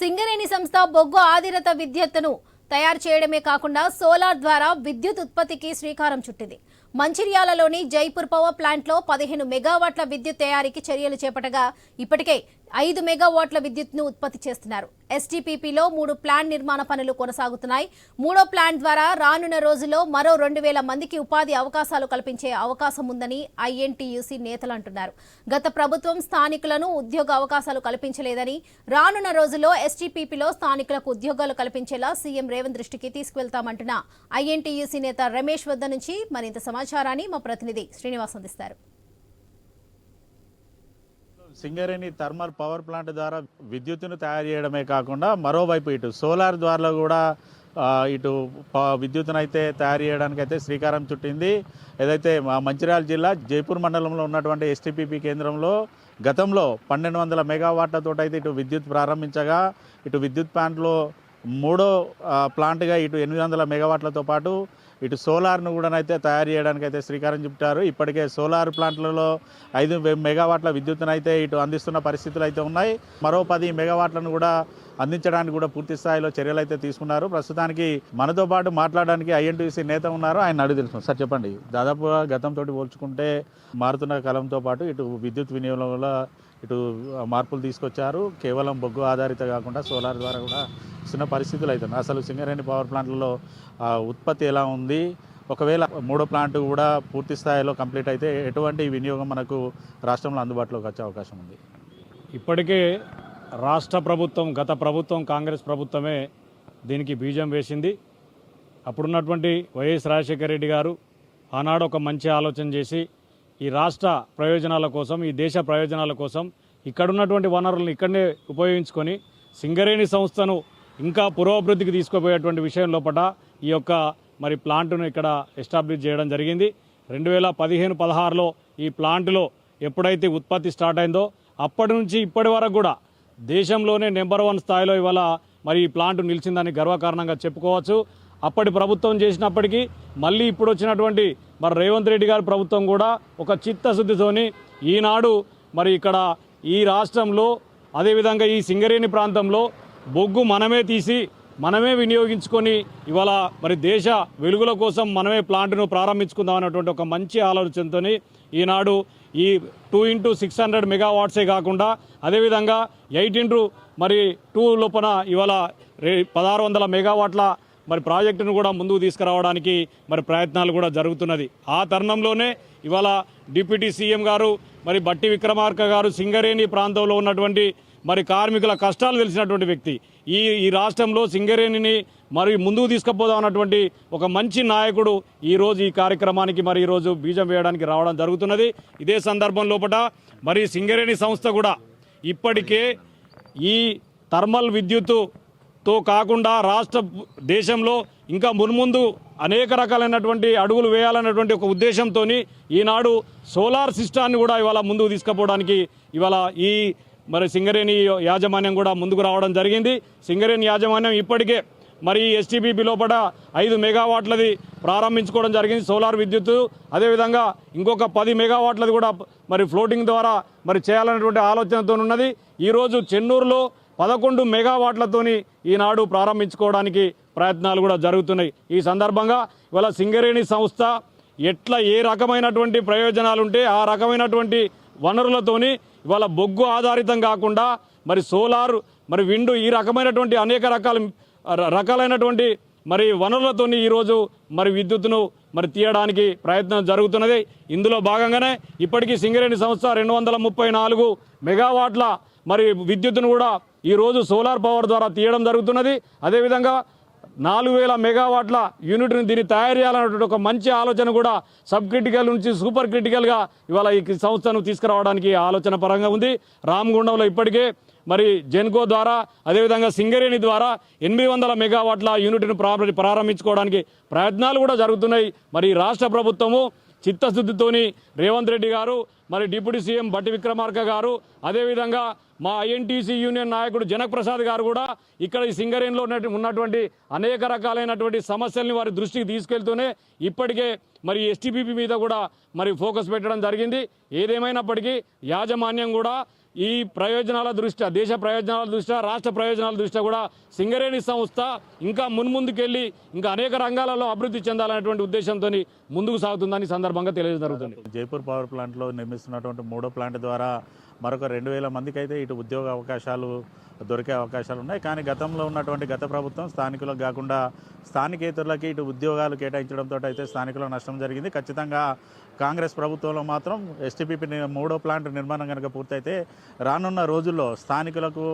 సింగరేణి సంస్థ బొగ్గు ఆధారిత విద్యుత్తును తయారు చేయడమే కాకుండా సోలార్ ద్వారా విద్యుత్ ఉత్పత్తికి శ్రీకారం చుట్టింది. మంచిర్యాలలోని జైపూర్ పవర్ ప్లాంట్లో పదిహేను మెగావాట్ల విద్యుత్ తయారీకి చర్యలు చేపట్టగా ఇప్పటికే ఐదు మెగావాట్ల విద్యుత్ను ఉత్పత్తి చేస్తున్నారు. ఎస్టీపీపీలో మూడు ప్లాంట్ నిర్మాణ పనులు కొనసాగుతున్నాయి. మూడో ప్లాంట్ ద్వారా రానున్న రోజుల్లో మరో రెండు వేల మందికి ఉపాధి అవకాశాలు కల్పించే అవకాశం ఉందని ఐఎన్టీయూసీ నేతలు అంటున్నారు. గత ప్రభుత్వం స్థానికులను ఉద్యోగ అవకాశాలు కల్పించలేదని రానున్న రోజుల్లో ఎస్టీపీపీలో స్థానికులకు ఉద్యోగాలు కల్పించేలా సీఎం రేవంత్ దృష్టికి తీసుకువెళ్తామంటున్న ఐఎన్టీయూసీ నేత రమేష్ వద్ద నుంచి మరింత సమాచారం సమాచారాన్ని మా ప్రతినిధి శ్రీనివాస్ అందిస్తారు. సింగరేణి థర్మల్ పవర్ ప్లాంట్ ద్వారా విద్యుత్తును తయారు చేయడమే కాకుండా మరోవైపు ఇటు సోలార్ ద్వారా కూడా ఇటు ప- విద్యుత్తును అయితే తయారు చేయడానికి అయితే శ్రీకారం చుట్టింది. ఏదైతే మా మంచిర్యాల జిల్లా జైపూర్ మండలంలో ఉన్నటువంటి ఎస్టీపీపీ కేంద్రంలో గతంలో పన్నెండు వందల మెగావాట్లతో అయితే ఇటు విద్యుత్ ప్రారంభించగా ఇటు విద్యుత్ ప్లాంట్లో మూడో ప్లాంట్గా ఇటు ఎనిమిది వందల మెగావాట్లతో పాటు ఇటు సోలార్ను కూడా అయితే తయారు చేయడానికి అయితే శ్రీకారం చుట్టారు. ఇప్పటికే సోలార్ ప్లాంట్లలో ఐదు మెగావాట్ల విద్యుత్ను అయితే ఇటు అందిస్తున్న పరిస్థితులు అయితే ఉన్నాయి. మరో పది మెగావాట్లను కూడా అందించడానికి కూడా పూర్తి స్థాయిలో చర్యలు అయితే తీసుకున్నారు. ప్రస్తుతానికి మనతో పాటు మాట్లాడడానికి ఐఎన్టీసీ నేత ఉన్నారు. ఆయన అడుగు తెలుసు. సార్ చెప్పండి. దాదాపుగా గతంతో పోల్చుకుంటే మారుతున్న కాలంతో పాటు ఇటు విద్యుత్ వినియోగంలో ఇటు మార్పులు తీసుకొచ్చారు. కేవలం బొగ్గు ఆధారిత కాకుండా సోలార్ ద్వారా కూడా చిన్న పరిస్థితులు అవుతున్నాయి అసలు సింగరేణి పవర్ ప్లాంట్లలో ఉత్పత్తి ఎలా ఉంది? ఒకవేళ మూడో ప్లాంట్ కూడా పూర్తి స్థాయిలో కంప్లీట్ అయితే ఎటువంటి వినియోగం మనకు రాష్ట్రంలో అందుబాటులోకి వచ్చే అవకాశం ఉంది? ఇప్పటికే రాష్ట్ర ప్రభుత్వం గత ప్రభుత్వం కాంగ్రెస్ ప్రభుత్వమే దీనికి బీజం వేసింది. అప్పుడున్నటువంటి వైఎస్ రాజశేఖర రెడ్డి గారు ఆనాడు ఒక మంచి ఆలోచన చేసి ఈ రాష్ట్ర ప్రయోజనాల కోసం ఈ దేశ ప్రయోజనాల కోసం ఇక్కడున్నటువంటి వనరులను ఇక్కడనే ఉపయోగించుకొని సింగరేణి సంస్థను ఇంకా పురోభివృద్ధికి తీసుకుపోయేటువంటి విషయం లోపల ఈ యొక్క మరి ప్లాంట్ను ఇక్కడ ఎస్టాబ్లిష్ చేయడం జరిగింది. రెండు వేల పదిహేను పదహారులో ఈ ప్లాంట్లో ఎప్పుడైతే ఉత్పత్తి స్టార్ట్ అయిందో అప్పటి నుంచి ఇప్పటి వరకు కూడా దేశంలోనే నెంబర్ వన్ స్థాయిలో ఇవాళ మరి ఈ ప్లాంట్ నిలిచిందని గర్వకారణంగా చెప్పుకోవచ్చు. అప్పటి ప్రభుత్వం చేసినప్పటికీ మళ్ళీ ఇప్పుడు వచ్చినటువంటి మరి రేవంత్ రెడ్డి గారి ప్రభుత్వం కూడా ఒక చిత్తశుద్ధితోని ఈనాడు మరి ఇక్కడ ఈ రాష్ట్రంలో అదేవిధంగా ఈ సింగరేణి ప్రాంతంలో బొగ్గు మనమే తీసి మనమే వినియోగించుకొని ఇవాళ మరి దేశ వెలుగుల కోసం మనమే ప్లాంట్ను ప్రారంభించుకుందాం అనేటువంటి ఒక మంచి ఆలోచనతో ఈనాడు ఈ టూ ఇంటూ సిక్స్ హండ్రెడ్ మెగావాట్సే కాకుండా అదేవిధంగా ఎయిట్ ఇంటూ మరి టూ లోపల ఇవాళ రే పదహారు వందల మెగావాట్ల మరి ప్రాజెక్టును కూడా ముందుకు తీసుకురావడానికి మరి ప్రయత్నాలు కూడా జరుగుతున్నది. ఆ తరుణంలోనే ఇవాళ డిప్యూటీ సీఎం గారు మరి బట్టి విక్రమార్క గారు సింగరేణి ప్రాంతంలో ఉన్నటువంటి మరి కార్మికుల కష్టాలు తెలిసినటువంటి వ్యక్తి. ఈ ఈ రాష్ట్రంలో సింగరేణిని మరి ముందుకు తీసుకుపోదాం అన్నటువంటి ఒక మంచి నాయకుడు ఈరోజు ఈ కార్యక్రమానికి మరి ఈరోజు బీజం వేయడానికి రావడం జరుగుతున్నది. ఇదే సందర్భం లోపల మరి సింగరేణి సంస్థ కూడా ఇప్పటికే ఈ థర్మల్ తో కాకుండా రాష్ట్ర దేశంలో ఇంకా మున్ముందు అనేక రకాలైనటువంటి అడుగులు వేయాలన్నటువంటి ఒక ఉద్దేశంతో ఈనాడు సోలార్ సిస్టాన్ని కూడా ఇవాళ ముందుకు తీసుకుపోవడానికి ఇవాళ ఈ మరి సింగరేణి యాజమాన్యం కూడా ముందుకు రావడం జరిగింది. సింగరేణి యాజమాన్యం ఇప్పటికే మరి ఎస్టీబీపీ లోపల ఐదు మెగావాట్లది ప్రారంభించుకోవడం జరిగింది సోలార్ విద్యుత్. అదేవిధంగా ఇంకొక పది మెగావాట్లది కూడా మరి ఫ్లోటింగ్ ద్వారా మరి చేయాలన్నటువంటి ఆలోచనతో ఉన్నది ఈరోజు చెన్నూరులో పదకొండు మెగావాట్లతోని ఈనాడు ప్రారంభించుకోవడానికి ప్రయత్నాలు కూడా జరుగుతున్నాయి. ఈ సందర్భంగా ఇవాళ సింగరేణి సంస్థ ఎట్లా ఏ రకమైనటువంటి ప్రయోజనాలు ఉంటే ఆ రకమైనటువంటి వనరులతోని ఇవాళ బొగ్గు ఆధారితం కాకుండా మరి సోలార్ మరి విండు ఈ రకమైనటువంటి అనేక రకాల రకాలైనటువంటి మరి వనరులతోని ఈరోజు మరి విద్యుత్ను మరి తీయడానికి ప్రయత్నం జరుగుతున్నది. ఇందులో భాగంగానే ఇప్పటికీ సింగరేణి సంస్థ రెండు వందల ముప్పై నాలుగు మెగావాట్ల మరి విద్యుత్తును కూడా ఈరోజు సోలార్ పవర్ ద్వారా తీయడం జరుగుతున్నది. అదేవిధంగా నాలుగు వేల మెగావాట్ల యూనిట్ని దీన్ని తయారు చేయాలన్నటువంటి ఒక మంచి ఆలోచన కూడా సబ్ క్రిటికల్ నుంచి సూపర్ క్రిటికల్గా ఇవాళ ఈ సంస్థను తీసుకురావడానికి ఆలోచన పరంగా ఉంది. రామగుండంలో ఇప్పటికే మరి జెన్కో ద్వారా అదేవిధంగా సింగరేణి ద్వారా ఎనిమిది వందల మెగావాట్ల యూనిట్ను ప్రారంభించుకోవడానికి ప్రయత్నాలు కూడా జరుగుతున్నాయి. మరి రాష్ట్ర ప్రభుత్వము చిత్తశుద్ధితోని రేవంత్ రెడ్డి గారు మరి డిప్యూటీ సీఎం బట్టి విక్రమార్క గారు అదేవిధంగా మా ఐఎన్టీసీ యూనియన్ నాయకుడు జనక్ ప్రసాద్ గారు కూడా ఇక్కడ ఈ సింగరేణిలో ఉన్నటువంటి అనేక రకాలైనటువంటి సమస్యల్ని వారి దృష్టికి తీసుకెళ్తూనే ఇప్పటికే మరి ఎస్టీపీపీ మీద కూడా మరి ఫోకస్ పెట్టడం జరిగింది. ఏదేమైనప్పటికీ యాజమాన్యం కూడా ఈ ప్రయోజనాల దృష్ట్యా దేశ ప్రయోజనాల దృష్ట్యా రాష్ట్ర ప్రయోజనాల దృష్ట్యా కూడా సింగరేణి సంస్థ ఇంకా మున్ముందుకెళ్ళి ఇంకా అనేక రంగాలలో అభివృద్ధి చెందాలనేటువంటి ఉద్దేశంతో ముందుకు సాగుతుందని సందర్భంగా తెలియజేయడం జరుగుతుంది. జైపూర్ పవర్ ప్లాంట్లో నిర్మిస్తున్నటువంటి మూడో ప్లాంట్ ద్వారా మరొక రెండు వేల మందికి అయితే ఇటు ఉద్యోగ అవకాశాలు దొరికే అవకాశాలు ఉన్నాయి. కానీ గతంలో ఉన్నటువంటి గత ప్రభుత్వం స్థానికులకు కాకుండా స్థానికేతరులకి ఇటు ఉద్యోగాలు కేటాయించడంతో అయితే స్థానికులకు నష్టం జరిగింది. ఖచ్చితంగా కాంగ్రెస్ ప్రభుత్వంలో మాత్రం ఎస్టీపీపీ మూడో ప్లాంట్ నిర్మాణం కనుక పూర్తయితే రానున్న రోజుల్లో స్థానికులకు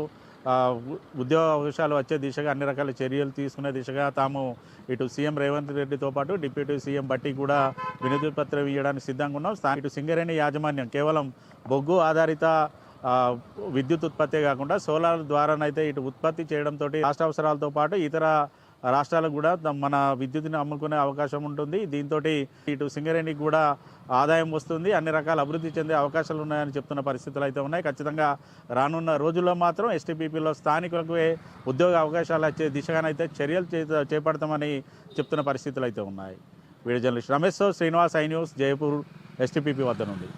ఉద్యోగ అవకాశాలు వచ్చే దిశగా అన్ని రకాల చర్యలు తీసుకునే దిశగా తాము ఇటు సీఎం రేవంత్ రెడ్డితో పాటు డిప్యూటీ సీఎం బట్టి కూడా వినతి పత్రం ఇవ్వడానికి సిద్ధంగా ఉన్నాం. స్థా- ఇటు సింగరేణి యాజమాన్యం కేవలం బొగ్గు ఆధారిత విద్యుత్ ఉత్పత్తి కాకుండా సోలార్ ద్వారానైతే ఇటు ఉత్పత్తి చేయడంతో రాష్ట్ర అవసరాలతో పాటు ఇతర రాష్ట్రాలకు కూడా మన విద్యుత్ని అమ్ముకునే అవకాశం ఉంటుంది. దీంతో ఇటు సింగరేణికి కూడా ఆదాయం వస్తుంది. అన్ని రకాల అభివృద్ధి చెందే అవకాశాలు ఉన్నాయని చెప్తున్న పరిస్థితులు అయితే ఉన్నాయి. ఖచ్చితంగా రానున్న రోజుల్లో మాత్రం ఎస్టీపీపీలో స్థానికులకు ఉద్యోగ అవకాశాలు వచ్చే దిశగానైతే చర్యలు చే- చేపడతామని చెప్తున్న పరిస్థితులు అయితే ఉన్నాయి. Video journalist Ramesh Srinivas I news Jaipur STPP వద్ద నుండి.